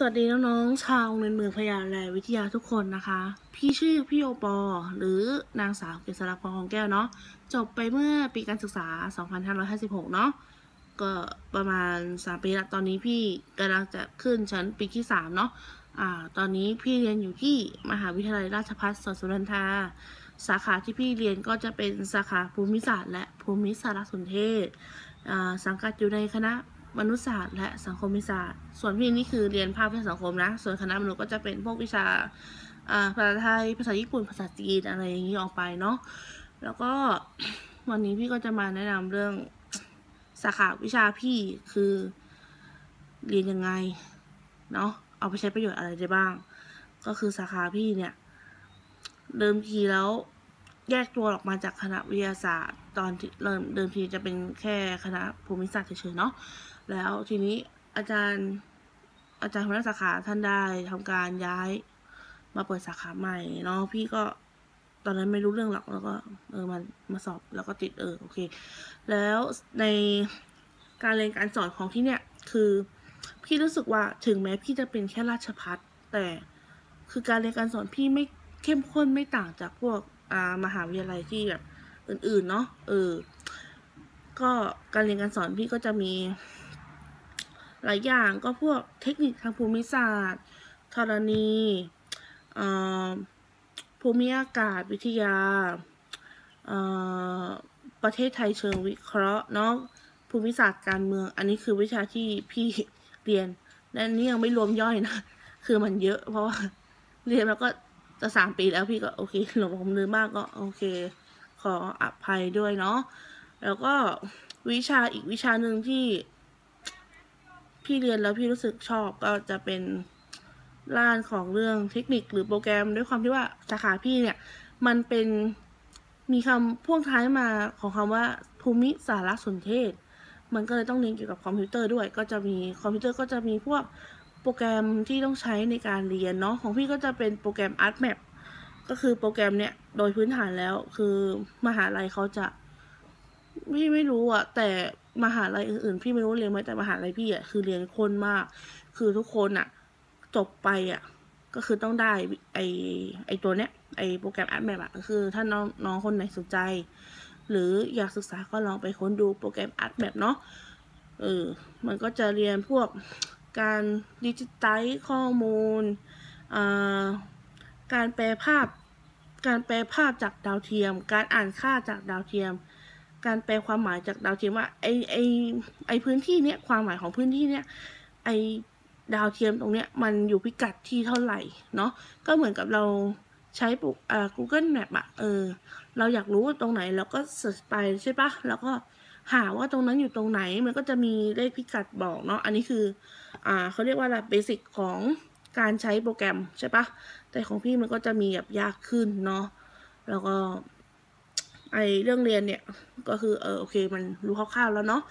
สวัสดีน้องๆชาวเรียนเมืองพญาแลวิทยาทุกคนนะคะ พี่ชื่อพี่โอปอ หรือนางสาวเกษรพรของแก้วเนาะจบไปเมื่อปีการศึกษา 2556 เนาะก็ประมาณ 3 ปีละตอนนี้พี่กำลังจะขึ้นชั้นปีที่ 3 เนาะอ่าตอนนี้พี่เรียนอยู่ที่มหาวิทยาลัยราชภัฏสวนสุนันทา สาขาที่พี่เรียนก็จะเป็นสาขาภูมิศาสตร์ และภูมิสารสนเทศอ่าสังกัดอยู่ในคณะ มนุษยศาสตร์และสังคมศาสตร์ ส่วนพี่นี่คือเรียนภาพเพื่อสังคมนะ ส่วนคณะมนุษย์ก็จะเป็นพวกวิชาอ่าภาษาไทย ภาษาญี่ปุ่น ภาษาจีนอะไรอย่างนี้ออกไปเนาะ แล้วก็วันนี้พี่ก็จะมาแนะนำเรื่องสาขาวิชาพี่คือเรียนยังไงเนาะ เอาไปใช้ประโยชน์อะไรได้บ้าง ก็คือสาขาพี่เนี่ย เดิมทีแล้ว แยกตัวออกมาจากคณะวิทยาศาสตร์ ตอนเริ่มเดิมทีจะเป็นแค่คณะภูมิศาสตร์เฉยๆเนาะแล้วทีนี้อาจารย์อาจารย์หัวหน้าสาขาท่านได้ทำการย้ายมาเปิดสาขาใหม่เนาะพี่ก็ตอนนั้นไม่รู้เรื่องหรอกแล้วก็เออมันมาสอบแล้วก็ติดเออโอเค แล้วในการเรียนการสอนของที่เนี่ยคือพี่รู้สึกว่าถึงแม้พี่จะเป็นแค่ราชพัฒแต่คือการเรียนการสอนพี่ไม่เข้มข้นไม่ต่างจากพวก มหาวิทยาลัยที่แบบอื่นๆเนาะเออ ก็การเรียนการสอนพี่ก็จะมี หลายอย่างก็พวกเทคนิคทางภูมิศาสตร์ธรณีภูมิอากาศวิทยา ประเทศไทยเชิงวิเคราะห์เนาะภูมิศาสตร์การเมือง อันนี้คือวิชาที่พี่เรียนและนี่ยังไม่รวมย่อยนะ คือมันเยอะเพราะว่าเรียนแล้วก็ จะสามปีแล้วพี่ก็โอเคหลงผมลืมบ้างก็โอเค ขออภัยด้วยเนาะแล้วก็วิชาอีกวิชาหนึ่งที่ พี่เรียนแล้วพี่รู้สึกชอบก็จะเป็นล้านของเรื่องเทคนิคหรือโปรแกรมด้วยความที่ว่าสาขาพี่เนี่ย มันเป็นมีคำพ่วงท้ายมาของคำว่าภูมิสารสนเทศ มันก็เลยต้องเรียนเกี่ยวกับคอมพิวเตอร์ด้วย ก็จะมีคอมพิวเตอร์ก็จะมีพวก รแกรมที่ต้องใช้ในการเรียนเนาะของพี่ก็จะเป็นโปรแกรม ArtMap ก็คือโปรแกรมเนี้ยโดยพื้นฐานแล้วคือมหาลัยเขาจะพี่ไม่รู้อะแต่มหาลัยอื่นๆ พี่ไม่รู้เรียนไหมแต่มหาลัยพี่อะคือเรียนคนมาก คือทุกคนอะจบไปอะก็คือต้องได้ไอไอตัวเนี้ยไอโปรแกรม ArtMap อะคือถ้าน้องน้องคนไหนสนใจ หรืออยากศึกษาก็ลองไปค้นดูโปรแกรม ArtMap เนาะเออมันก็จะเรียนพวก การดิจิทัลข้อมูล การแปลภาพ การแปลภาพจากดาวเทียม การอ่านค่าจากดาวเทียม การแปลความหมายจากดาวเทียมว่าไอไอไอพื้นที่เนี้ยความหมายของพื้นที่เนี้ยไอดาวเทียมตรงเนี้ยมันอยู่พิกัดที่เท่าไหร่เนาะก็เหมือนกับเราใช้ปุ๊อ่า Google Map อะเออ เราอยากรู้ว่าตรงไหนเราก็เสิร์ชไปใช่ปะแล้วก็ หาว่าตรงนั้นอยู่ตรงไหนมันก็จะมีเลขพิกัดบอกเนาะอันนี้คืออ่าเขาเรียกว่าอะเบสิกของการใช้โปรแกรมใช่ปะแต่ของพี่มันก็จะมีแบบยากขึ้นเนาะแล้วก็ไอเรื่องเรียนเนี่ยก็คือเออโอเคมันรู้คร่าวๆแล้วเนาะ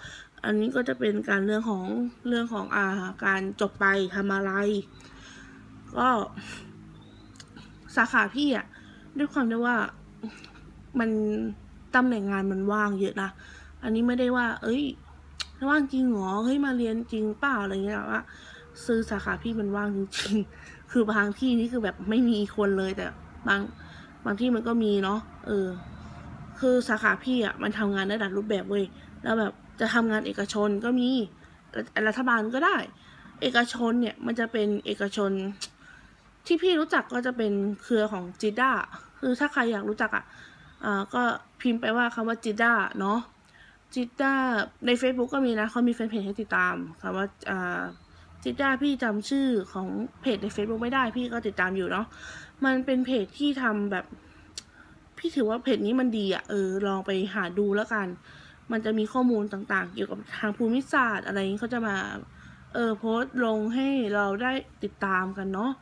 อันนี้ก็จะเป็นการเรื่องของเรื่องของอ่าการจบไปทำอะไร ก็สาขาพี่อะด้วยความที่ว่ามันตำแหน่งงานมันว่างเยอะนะ อันนี้ไม่ได้ว่า เอ้ยว่างจริงหรอเฮ้ยมาเรียนจริงเปล่าอะไรเงี้ยว่าซื้อสาขาพี่มันว่างจริงๆ คือบางที่นี่คือแบบไม่มีคนเลยแต่บางบางที่มันก็มีเนาะเออ คือสาขาพี่อะมันทำงานได้หลายรูปแบบเว้ยแล้วแบบจะทำงานเอกชนก็มีรัฐบาลก็ได้ เอกชนเนี่ยมันจะเป็นเอกชน ที่พี่รู้จักก็จะเป็นเครือของจิด้าคือถ้าใครอยากรู้จักอะอ่าก็พิมพ์ไปว่าคำว่าจิด้าเนาะ จิด้าใน Facebook ก็มีนะเขามีแฟนเพจให้ติดตามคำว่าอ่าจิด้าพี่จำชื่อของเพจใน Facebook ไม่ได้พี่ก็ติดตามอยู่เนาะมันเป็นเพจที่ทำแบบ พี่ถือว่าเพจนี้มันดีอะ่ะเออลองไปหาดูแล้วกัน มันจะมีข้อมูลต่างๆ เกี่ยวกับทางภูมิศาสตร์ อะไรนี้เขาจะมา เออโพสต์ลงให้เราได้ติดตามกันเนาะ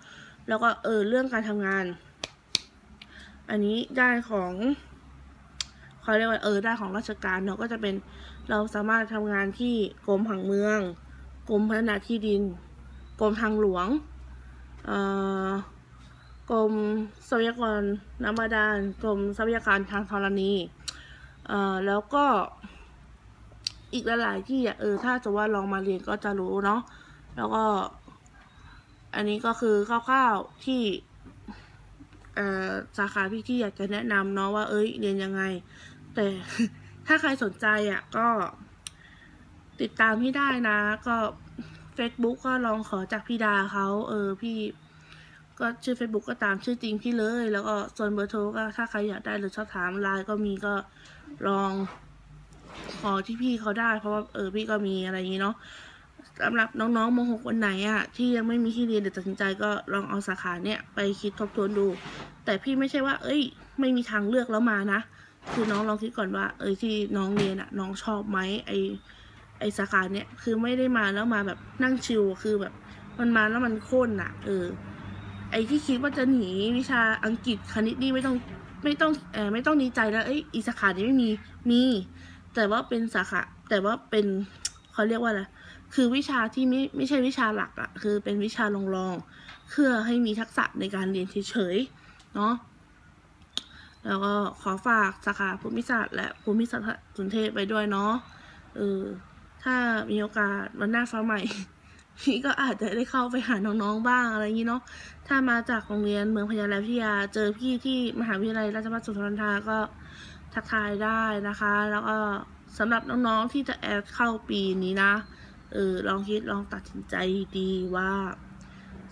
แล้วก็เออเรื่องการทำงาน อันนี้ได้ของ เขาเรียกว่าเออได้ของราชการเนาะก็จะเป็นเราสามารถทำงานที่กรมผังเมือง กรมพัฒนาที่ดิน กรมทางหลวงกรมทรัพยากรน้ำบาดาลกรมทรัพยากรทางธรณีแล้วก็อีกหลายๆที่อะเออถ้าจะว่าลองมาเรียนก็จะรู้เนาะแล้วก็ อันนี้ก็คือคร่าวๆที่สาขาพี่ที่อยากจะแนะนำเนาะว่าเอ้ยเรียนยังไง แต่ถ้าใครสนใจอะก็ติดตามพี่ได้นะ ก็ Facebook ก็ลองขอจากพี่ดาเขาเออพี่ก็ชื่อ Facebook ก็ตามชื่อจริงพี่เลย แล้วก็ส่วนเบอร์โทรก็ถ้าใครอยากได้หรือชอบถามไลน์ก็มีก็ลองขอที่พี่เขาได้ เพราะว่าเออพี่ก็มีอะไรอย่างนี้เนาะสำหรับน้องๆมหกวันไหนอะที่ยังไม่มีที่เรียนเดี๋ยวตัดสินใจก็ลองเอาสาขาเนี่ยไปคิดทบทวนดู แต่พี่ไม่ใช่ว่า เอ้ย ไม่มีทางเลือกแล้วมานะ คือน้องลองคิดก่อนว่า เอ้ยที่น้องเรียนอะน้องชอบไหมไอไอสาขาเนี่ยคือไม่ได้มาแล้วมาแบบนั่งชิลคือแบบ มันมาแล้วมันโค่นอะเออ ไอที่คิดว่าจะหนีวิชาอังกฤษคณิตนี่ไม่ต้องไม่ต้องเออไม่ต้องดีใจแล้วเอ้ยอีสาขานี้ไม่มีมี แต่ว่าเป็นสาขาแต่ว่าเป็นเขาเรียกว่าอะไรคือวิชาที่ไม่ไม่ใช่วิชาหลักอะคือเป็นวิชาลองลองๆเพื่อให้มีทักษะในการเรียนเฉยๆเนาะ แล้วก็ขอฝากสาขาภูมิศาสตร์และภูมิศาสตร์กรุงเทพไปด้วยเนาะเออถ้ามีโอกาสวันหน้าฟ้าใหม่พี่ก็อาจจะได้เข้าไปหาน้องๆบ้างอะไรอย่างนี้เนาะ ถ้ามาจากโรงเรียนเมืองพญาไลวิทยา เจอพี่ที่มหาวิทยาลัยราชภัฏสุนทรภาก็ทักทายได้นะคะ แล้วก็สำหรับน้องๆที่จะแอดเข้าปีนี้นะ เออลองคิดลองตัดสินใจดีว่า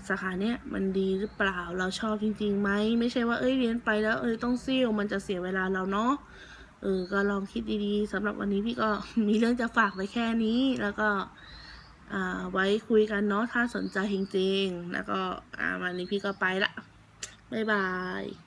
สาขาเนี้ยมันดีหรือเปล่าเราชอบจริงๆไหมไม่ใช่ว่าเอ้ยเรียนไปแล้วเอ้ยต้องซิ่วมันจะเสียเวลาเราเนาะเออก็ลองคิดดีๆสำหรับวันนี้พี่ก็มีเรื่องจะฝากไว้แค่นี้ แล้วก็อ่าไว้คุยกันเนาะถ้าสนใจจริงๆแล้วก็อ่าวันนี้พี่ก็ไปละบ๊ายบาย